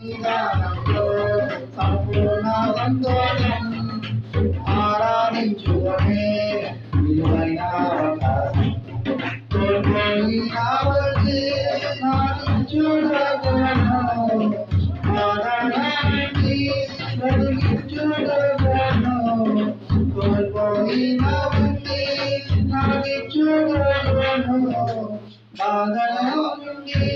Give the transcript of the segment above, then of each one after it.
నిదానంలో సంపూర్ణ సంతోషం ఆరాధించుదమే విలువైన అవకాశం కోల్పోయి కావలసి నాకించుడగను ఆరాధనకి బ్రతికించుడగను కోల్పోయి నావంటి నాకించుడగను బాధలో నుండి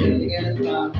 Hallelujah.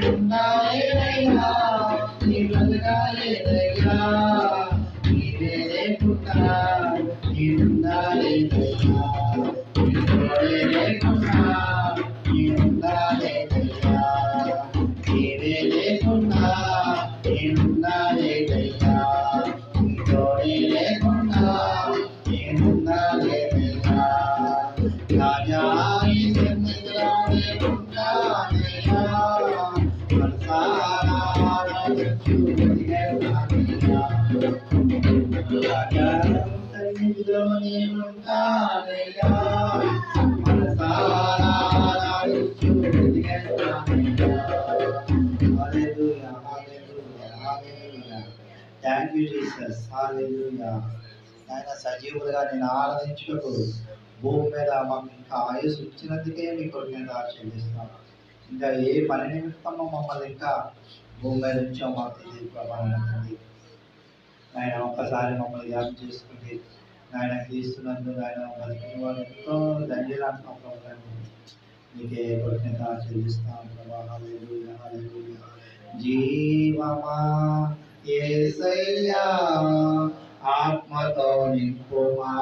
నీవున్నావేదయ్యా నీ బ్రతకాలేదయ్యా నీవే లేకుండా నీవున్నాలేదయ్యా నీతోడే లేకుండా నీవున్నాలేదయ్యా నీవే లేకుండా నేనున్నాలేదయ్యా నీతోడే లేకుండా నేనున్నాలేదయ్యా థ్యాంక్ యూ జీసస్ ఆయన సజీవులుగా నేను ఆరాధించుటకు భూమి మీద మాకు ఇంకా ఆయుస్ ఇచ్చినందుకే మీ కృతజ్ఞత చెల్లిస్తాను ఇంకా ఏ పని నిమిత్తమో మమ్మల్ని ఇంకా భూమి మీద నుంచో మాకు తెలియదు ప్రభావండి ఆయన ఒక్కసారి మమ్మల్ని ధ్యానం చేసుకుంది ఆయన క్రీస్తునందు ఆయన బతికిన వాళ్ళు ఎంతో ధన్యులు అంటున్నాం ప్రభావం నీకే కృతజ్ఞత చెల్లిస్తాం ప్రభావాలు జీవమా యేసయ్యా ఆత్మతో నింపుమా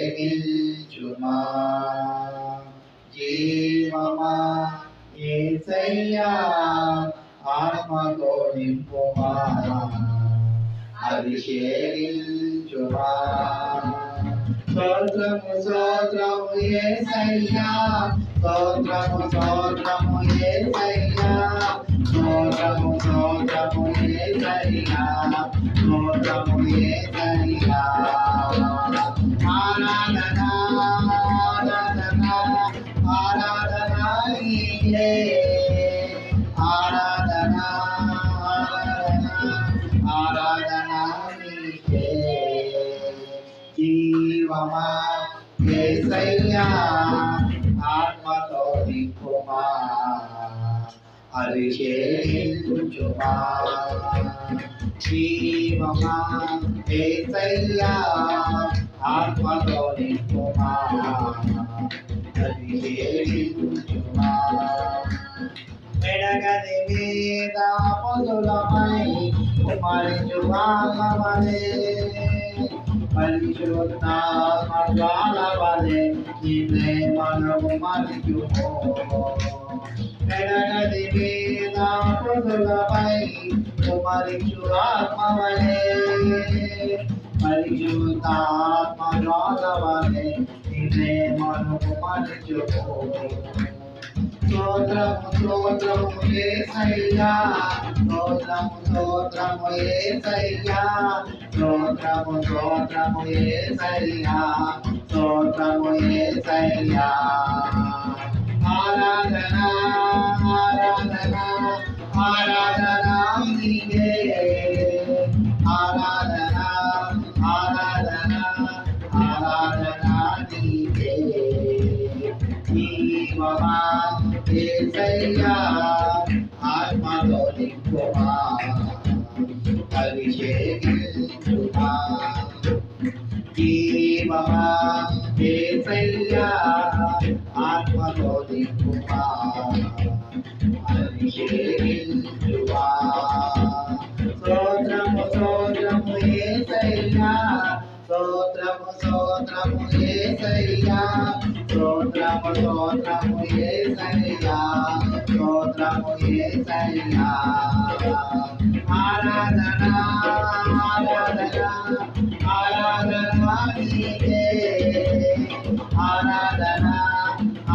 అభిషేకించుమా జీవమా ఏసయ్యా ఆత్మతో నింపుమా అభిషేకించుమా స్తోత్రము స్తోత్రము ఏసయ్యా స్తోత్రము స్తోత్రము ఏసయ్యా స్తోత్రము స్తోత్రము ఏసయ్యా స్తోత్రము ఏసయ్యా ఆరాధన ఆరాధన ఆరాధన ఆరాధన ఆరాధన ఆరాధన జీవమా ఏసయ్యా అభిషేకించుమా జీవమా ఏసయ్యా ఆత్మతో నింపుమా అభిషేకించుమా మెడగది మీద పొదులమై परमेश्वरता मरवाला वाले तुम्हारी चुरात्मा वाले परिशुद्धा मरवाला वाले इतने मानव हो స్తోత్రము స్తోత్రము యేసయ్యా స్తోత్రము స్తోత్రము యేసయ్యా స్తోత్రము స్తోత్రము యేసయ్యా స్తోత్రము యేసయ్యా ఆరాధన ఆరాధన ఆరాధన నీకే స్తోత్రము స్తోత్రము ఏసయ్యా స్తోత్రము ఏసయ్యా ఆరాధన ఆరాధన ఆరాధన నీకే ఆరాధన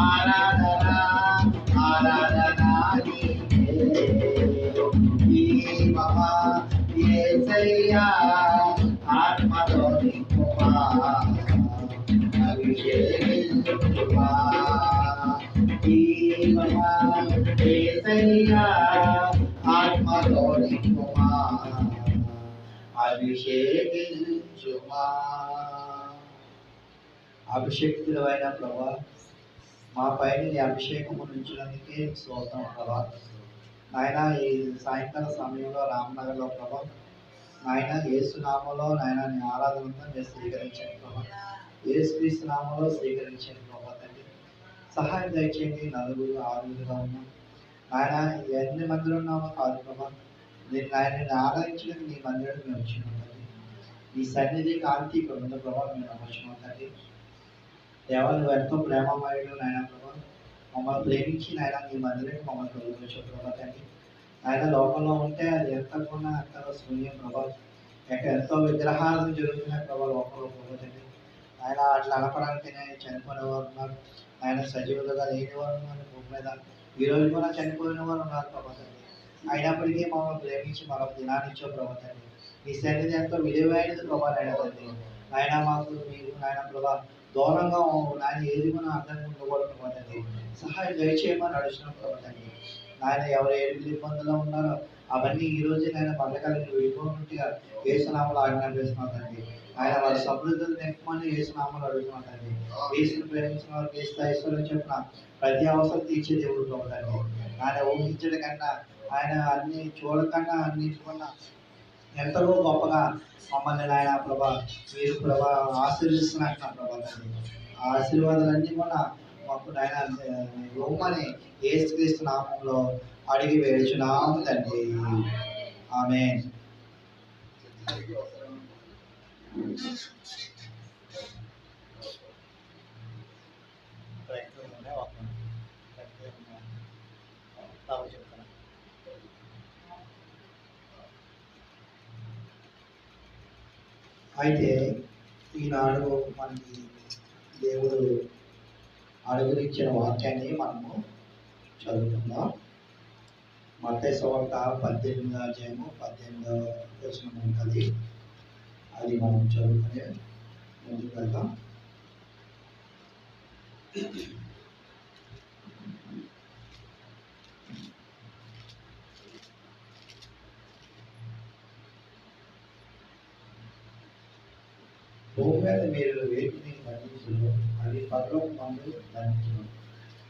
ఆరాధన ఆరాధన నీకే ఈ మహా ఏసయ్యా ఆత్మలో నింపుమా అభిషేకించుమా ఈ మహా అభిషేకించుమా ప్రభా మా పైన నీ అభిషేకము ఉంచడానికి స్తోత్రం ప్రభా. నాయన ఈ సాయంకాల సమయంలో రామనగర్లో ప్రభా నాయన ఏసునామలో నాయన నీ ఆరాధనంతా మీరు స్వీకరించండి ప్రభా. ఏసుక్రీస్తు నామలో స్వీకరించండి ప్రభా. సహాయం దయచేయండి నలుగురు ఆరుగురుగా ఉన్నాం ఆయన ఎన్ని మందిలో ఉన్నామో కాదు ప్రభా. నేను ఆయన ఆరాధించడానికి నీ మందిరం మేము వచ్చినాం తండ్రి. నీ సన్నిధి కాంతి ఇక్కడ ఉన్న ప్రభా మేము వచ్చినాం తండ్రి. దేవాలు ఎంతో ప్రేమమయుడు నాయన ప్రభా. మమ్మల్ని ప్రేమించి నాయన నీ మందిరం మమ్మల్ని తొలగించు ప్రభా తండ్రి. ఆయన లోకంలో ఉంటే అది ఎంత కొన్నా అంత శూన్యం ప్రభా. ఇక ఎంతో విగ్రహాలను జరుగుతున్నాయి ప్రభా లోకంలో ప్రభా తండ్రి. ఆయన అట్లా అనపడానికి చనిపోయిన వారు ఉన్నారు. ఆయన సజీవులుగా లేని వారు ఉన్నారు భూమి మీద ఈ రోజు కూడా చనిపోయిన వారు ఉన్నారు ప్రభా అయినప్పటికీ మమ్మల్ని ప్రేమించి మరొక దినాన్ని ఇచ్చో ప్రభా మీ సన్నిధి ఎంతో విలువైనది ప్రభావం నాయన ఆయన మాకు మీరు నాయన ప్రభా దూరంగా నాయన ఏది కూడా అర్థం ఉండకూడదు ప్రభా సహాయం దయచేయమని నడుచున్నాం ప్రభా తండ్రి నాయన ఎవరు ఏ ఇబ్బందుల్లో ఉన్నారో అవన్నీ ఈ రోజు నేను పథకాలను విడిపోయినట్టుగా ఏసునామలు ఆజ్ఞాపిస్తున్నాం తండ్రి. ఆయన వారి సమృద్ధులు నింపమని ఏసునామలు అడుగుతున్నాం తండ్రి. ప్రేమించిన వారికి ఏసు ఈశ్వరం చెప్పిన ప్రతి అవసరం తీర్చే దేవుడు ప్రభు ఆయన ఊహించడం కన్నా ఆయన అన్ని చూడకన్నా అన్నిటికన్నా ఎంతో గొప్పగా మమ్మల్ని నాయన ప్రభా మీరు ప్రభా ఆశీర్వదిస్తున్నట్టు ప్రభా ఆ ఆశీర్వాదాలన్నీ కూడా మాకు నాయన ఇవ్వమని ఏసుక్రీస్తు నామంలో అడిగి వేడుచున్నాము తండ్రి. ఆమె ప్రయత్నంలోనే చెప్తాను అయితే ఈనాడు మనకి దేవుడు అడుగునిచ్చిన వాక్యాన్ని మనము చదువుకుందాం. మత్స్య వార్త పద్దెనిమిదో అధ్యాయము పద్దెనిమిదో వచనం ఉంటుంది. అది మనం చదువుకునే ముందుకు వెళ్దాం భూమి మీద మీరు వేటిని బంధించరు అవి పరలోక మందు బంధించరు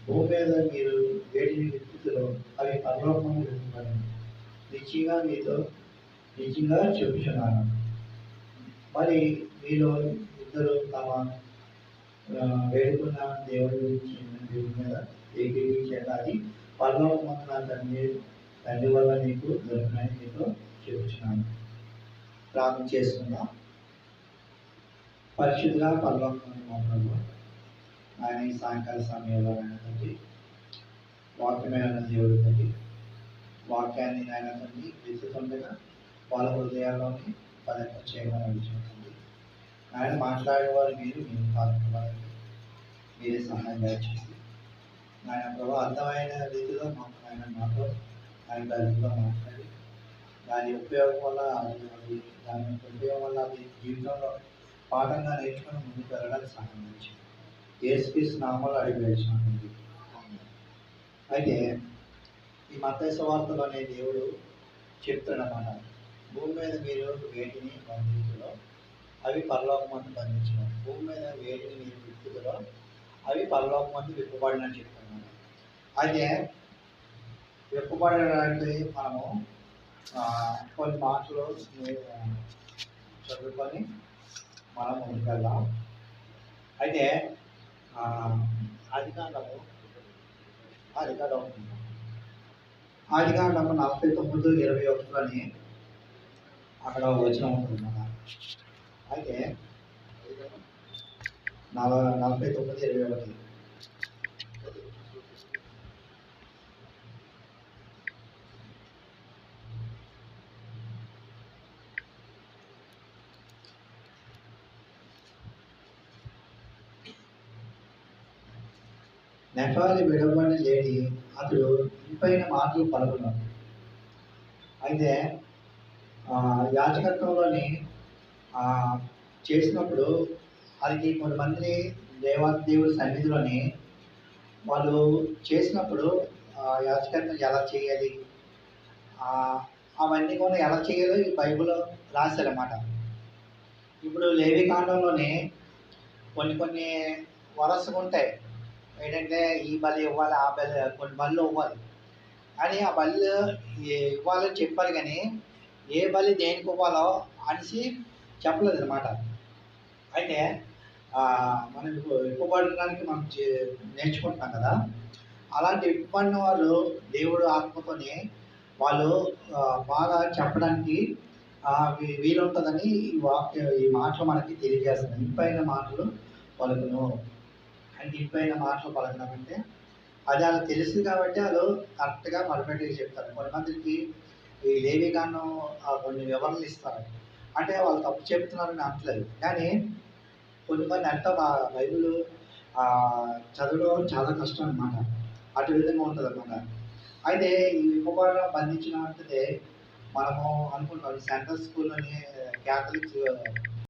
భూమి మీద మీరు వేటిని విత్తుతురు అవి పరలోక మందు విత్తబడి నిశ్చయంగా మీతో నిశ్చయంగా చెబుతున్నాను మరి మీలో ఇద్దరు తమ వేడుకున్న దేవుడి గురించి దేవుడి మీద ఏకీవించేది అది పరలోక నా తండ్రి తండ్రి వల్ల నీకు దొరికినాయి మీతో చూపించినాను ప్రార్థన చేసుకుందాం. పరిశుద్ధిగా పరలోకమైన మా ఆయన ఈ సాయంకాల సమయంలో ఆయన తండ్రి వాక్యమైన దేవుడు తండ్రి వాక్యాన్ని ఆయన తండ్రి వెతుకుండగా వాళ్ళ హృదయాల్లోని పదక చేయమని అడుగుతుంది ఆయన మాట్లాడేవారు మీరు మీరు పాల్గొనాలి మీరే సహాయం దయచేసి. ఆయన ప్రభావ అర్థమైన రీతిలో మాకు ఆయన మాతో ఆయన దానిలో మాట్లాడి దాని ఉపయోగం వల్ల అది దాని యొక్క ఉపయోగం వల్ల అది జీవితంలో పాఠంగా నేర్చుకుని ముందుకు వెళ్ళడానికి సహాయం చేయండి ఏసుక్రీస్తు నామాలు అడిగి వేసినటువంటి అయితే ఈ మత వార్తలు అనే దేవుడు చెప్తున్నమాట భూమి మీద మీరు వేటిని బంధించలో అవి పరలోకమందు బంధించడం భూమి మీద వేటిని మీరు విప్పుదలో అవి పరలోకమందు విప్పబడినని చెప్తున్నాను. అయితే విప్పబడడానికి మనము కొన్ని మాటలు చదువుకొని మనం ముందుకెళ్దాం. అయితే అధికారము అధికారం ఆదికాండం ఆదికాండము నలభై తొమ్మిది ఇరవై ఒకటిలోని అక్కడ ఒక వచనం ఉంటుంది అయితే నలభై నలభై తొమ్మిది ఇరవై ఒకటి. నెఫాలి విడవని లేడి అతడు ఇంపైన మాటలు పలుకున్నాడు. అయితే యాచకత్వంలోని యాజకత్వంలోని చేసినప్పుడు వారికి కొంతమంది దేవా దేవుడి సన్నిధిలోని వాళ్ళు చేసినప్పుడు యాచకత్వం యాజకత్వం ఎలా చేయాలి? అవన్నీ కూడా ఎలా చేయాలో ఈ బైబిల్ రాశారన్నమాట. ఇప్పుడు లేవి కాండంలోనే కొన్ని కొన్ని వరసగా ఉంటాయి. ఏంటంటే ఈ బలి ఇవ్వాలి ఆ బలి కొన్ని బళ్ళు ఇవ్వాలి. కానీ ఆ బళ్ళు ఇవ్వాలని చెప్పారు కానీ ఏ బలి దేనికి ఇవ్వాలో అనేసి చెప్పలేదు అనమాట అయితే మనం ఇప్పుడు ఇవ్వబడడానికి మనం చే- నేర్చుకుంటున్నాం కదా. అలాంటి ఇవ్వబడిన వాళ్ళు దేవుడు ఆత్మతోనే వాళ్ళు బాగా చెప్పడానికి వీలుంటుందని ఈ వాక్య ఈ మాటలు మనకి తెలియజేస్తున్నాయి. ఇంపైన మాటలు పలుకును. అంటే ఇంపైన మాటలు పలకడం అంటే అది వాళ్ళకి తెలుసు కాబట్టి వాళ్ళు కరెక్ట్గా పర్ఫెక్ట్గా చెప్తారు. కొంతమందికి ఈ లేవి కొన్ని వివరణలు ఇస్తారు అంటే వాళ్ళు తప్పు చెప్తున్నారని అనట్లేదు. కానీ కొన్ని కొన్ని అంటే బైబిల్ ఆ, చదవడం చాలా కష్టం అనమాట అటు విధంగా ఉంటుంది అనమాట అయితే ఈ విప్పబడడం బంధించిన అంటే మనము అనుకుంటాం సెంట్రల్ స్కూల్లోని క్యాథలిక్